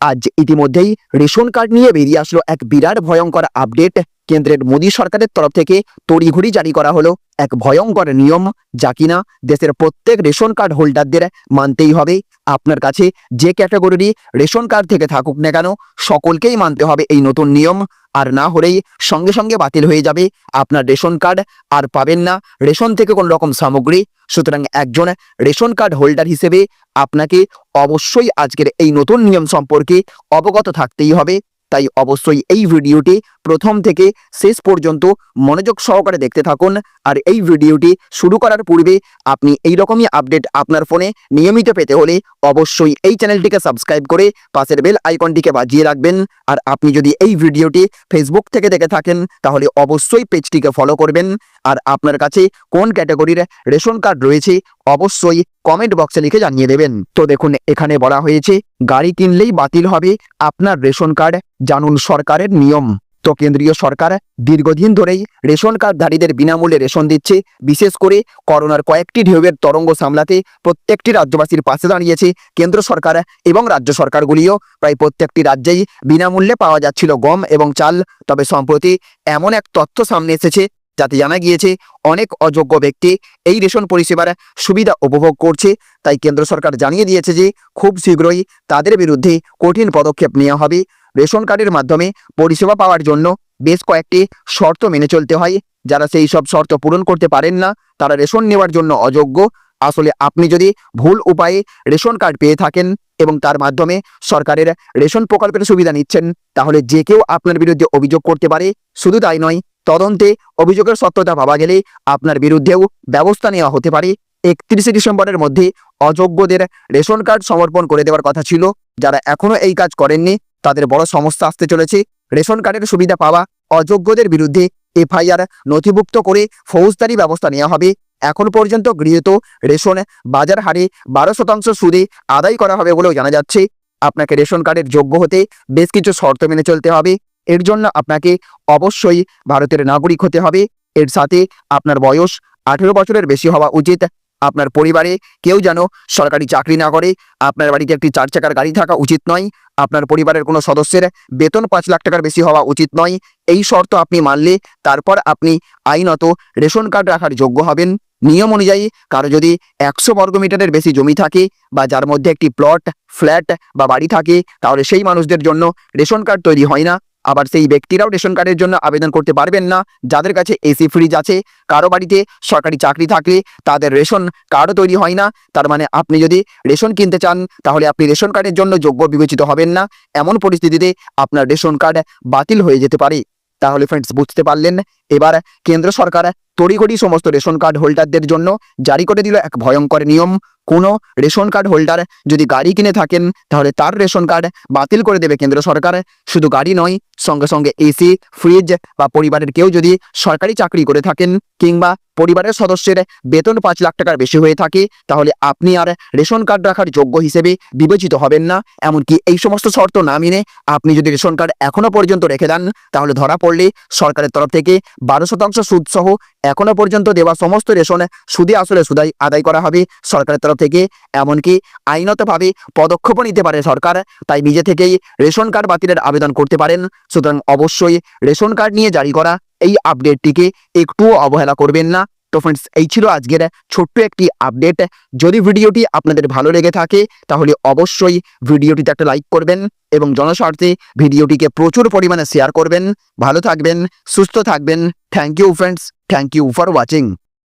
আজ ইতিমধ্যেই ration card নিয়ে বেরিয়ে আসলো এক বিরাট ভয়ঙ্কর আপডেট। কেন্দ্রের মোদী সরকারের তরফ থেকে তড়িঘড়ি জারি করা হলো এক ভয়ঙ্কর নিয়ম, যা কিনা দেশের প্রত্যেক রেশন কার্ড হোল্ডারদের মানতেই হবে। আপনার কাছে যে ক্যাটাগরিরই রেশন কার্ড থেকে থাকুক না কেন, সকলকেই মানতে হবে এই নতুন নিয়ম। আর না হলেই সঙ্গে সঙ্গে বাতিল হয়ে যাবে আপনার রেশন কার্ড আর পাবেন না রেশন থেকে কোনো রকম সামগ্রী। সুতরাং একজন রেশন কার্ড হোল্ডার হিসেবে আপনাকে অবশ্যই আজকের এই নতুন নিয়ম সম্পর্কে অবগত থাকতেই হবে। তাই অবশ্যই এই ভিডিওটি প্রথম থেকে শেষ পর্যন্ত মনোযোগ সহকারে দেখতে থাকুন। আর এই ভিডিওটি শুরু করার পূর্বে আপনি এই রকমই আপডেট আপনার ফোনে নিয়মিত পেতে হলে অবশ্যই এই চ্যানেলটিকে সাবস্ক্রাইব করে পাশের বেল আইকনটিকে বাজিয়ে রাখবেন। আর আপনি যদি এই ভিডিওটি ফেসবুক থেকে দেখে থাকেন, তাহলে অবশ্যই পেজটিকে ফলো করবেন। আর আপনার কাছে কোন ক্যাটাগরির রেশন কার্ড রয়েছে, অবশ্যই কমেন্ট বক্সে লিখে জানিয়ে দেবেন। তো দেখুন, এখানে বলা হয়েছে, গাড়ি কিনলেই বাতিল হবে। আপনার রেশন কার্ড জানুন সরকারের নিয়ম। তো কেন্দ্রীয় সরকার দীর্ঘদিন ধরেই রেশন কার্ডধারীদের বিনামূল্যে রেশন দিচ্ছে। বিশেষ করে করোনার কয়েকটি ঢেউয়ের তরঙ্গ সামলাতে প্রত্যেকটি রাজ্যবাসীর পাশে দাঁড়িয়েছে কেন্দ্র সরকার এবং রাজ্য সরকারগুলিও। প্রায় প্রত্যেকটি রাজ্যেই বিনামূল্যে পাওয়া যাচ্ছিল গম এবং চাল। তবে সম্প্রতি এমন এক তথ্য সামনে এসেছে, যাতে জানা গিয়েছে অনেক অযোগ্য ব্যক্তি এই রেশন পরিষেবার সুবিধা উপভোগ করছে। তাই কেন্দ্র সরকার জানিয়ে দিয়েছে যে, খুব শীঘ্রই তাদের বিরুদ্ধে কঠিন পদক্ষেপ নেওয়া হবে। রেশন কার্ডের মাধ্যমে পরিষেবা পাওয়ার জন্য বেশ কয়েকটি শর্ত মেনে চলতে হয়। যারা সেই সব শর্ত পূরণ করতে পারেন না, তারা রেশন নেওয়ার জন্য অযোগ্য। আসলে আপনি যদি ভুল উপায়ে রেশন কার্ড পেয়ে থাকেন এবং তার মাধ্যমে সরকারের রেশন প্রকল্পের সুবিধা নিচ্ছেন, তাহলে যে কেউ আপনার বিরুদ্ধে অভিযোগ করতে পারে, শুধু তাই নয়, তদন্তে অভিযোগের সত্যতা পাওয়া গেলে আপনার বিরুদ্ধেও ব্যবস্থা নেওয়া হতে পারে। একত্রিশে ডিসেম্বরের মধ্যে অযোগ্যদের রেশন কার্ড সমর্পণ করে দেওয়ার কথা ছিল। যারা এখনও এই কাজ করেননি তাদের বড় সমস্যা আসতে চলেছে। রেশন কার্ডের সুবিধা পাওয়া অযোগ্যদের বিরুদ্ধে এফআইআর নথিভুক্ত করে ফৌজদারি ব্যবস্থা নেওয়া হবে। এখন পর্যন্ত গৃহীত রেশন বাজার হারে বারো শতাংশ সুদে আদায় করা হবে বলেও জানা যাচ্ছে। আপনাকে রেশন কার্ডের যোগ্য হতে বেশ কিছু শর্ত মেনে চলতে হবে। এর জন্য আপনাকে অবশ্যই ভারতের নাগরিক হতে হবে। এর সাথে আপনার বয়স আঠেরো বছরের বেশি হওয়া উচিত। আপনার পরিবারে কেউ যেন সরকারি চাকরি না করে, আপনার বাড়িতে একটি চার চাকার গাড়ি থাকা উচিত নয়, আপনার পরিবারের কোনো সদস্যের বেতন পাঁচ লাখ টাকার বেশি হওয়া উচিত নয়, এই শর্ত আপনি মানলে তারপর আপনি আইনত রেশন কার্ড রাখার যোগ্য হবেন। নিয়ম অনুযায়ী কারও যদি একশো বর্গমিটারের বেশি জমি থাকে বা যার মধ্যে একটি প্লট, ফ্ল্যাট বা বাড়ি থাকে, তাহলে সেই মানুষদের জন্য রেশন কার্ড তৈরি হয় না। আবার সেই ব্যক্তিরাও রেশন কার্ডের জন্য আবেদন করতে পারবেন না। যাদের কাছে এসি ফ্রিজ আছে, কারও বাড়িতে সরকারি চাকরি থাকলে তাদের রেশন কার্ডও তৈরি হয় না। তার মানে আপনি যদি রেশন কিনতে চান, তাহলে আপনি রেশন কার্ডের জন্য যোগ্য বিবেচিত হবেন না। এমন পরিস্থিতিতে আপনার রেশন কার্ড বাতিল হয়ে যেতে পারে। তাহলে ফ্রেন্ডস বুঝতে পারলেন? এবার কেন্দ্র সরকার তড়িঘড়ি সমস্ত রেশন কার্ড হোল্ডারদের জন্য জারি করে দিল এক ভয়ঙ্কর নিয়ম। কোনো রেশন কার্ড হোল্ডার যদি গাড়ি কিনে থাকেন, তাহলে তার রেশন কার্ড বাতিল করে দেবে কেন্দ্র সরকার। শুধু গাড়ি নয়, সঙ্গে সঙ্গে এসি ফ্রিজ বা পরিবারের কেউ যদি সরকারি চাকরি করে থাকেন কিংবা পরিবারের সদস্যের বেতন পাঁচ লাখ টাকার বেশি হয়ে থাকে, তাহলে আপনি আর রেশন কার্ড রাখার যোগ্য হিসেবে বিবেচিত হবেন না। এমনকি এই সমস্ত শর্ত না মেনে আপনি যদি রেশন কার্ড এখনও পর্যন্ত রেখে দেন, তাহলে ধরা পড়লে সরকারের তরফ থেকে বারো শতাংশ সুদ সহ এখনও পর্যন্ত দেওয়া সমস্ত রেশন সুদে আসলে সুদাই আদায় করা হবে। সরকারের তরফ থেকে এমনকি আইনতভাবে পদক্ষেপও নিতে পারে সরকার। তাই নিজে থেকেই রেশন কার্ড বাতিলের আবেদন করতে পারেন। সুতরাং অবশ্যই রেশন কার্ড নিয়ে জারি করা এই আপডেটটিকে একটুও অবহেলা করবেন না। তো ফ্রেন্ডস এই ছিল আজকের ছোট্ট একটি আপডেট। যদি ভিডিওটি আপনাদের ভালো লেগে থাকে, তাহলে অবশ্যই ভিডিওটিতে একটা লাইক করবেন এবং জনস্বার্থে ভিডিওটিকে প্রচুর পরিমাণে শেয়ার করবেন। ভালো থাকবেন, সুস্থ থাকবেন। Thank you friends thank you for watching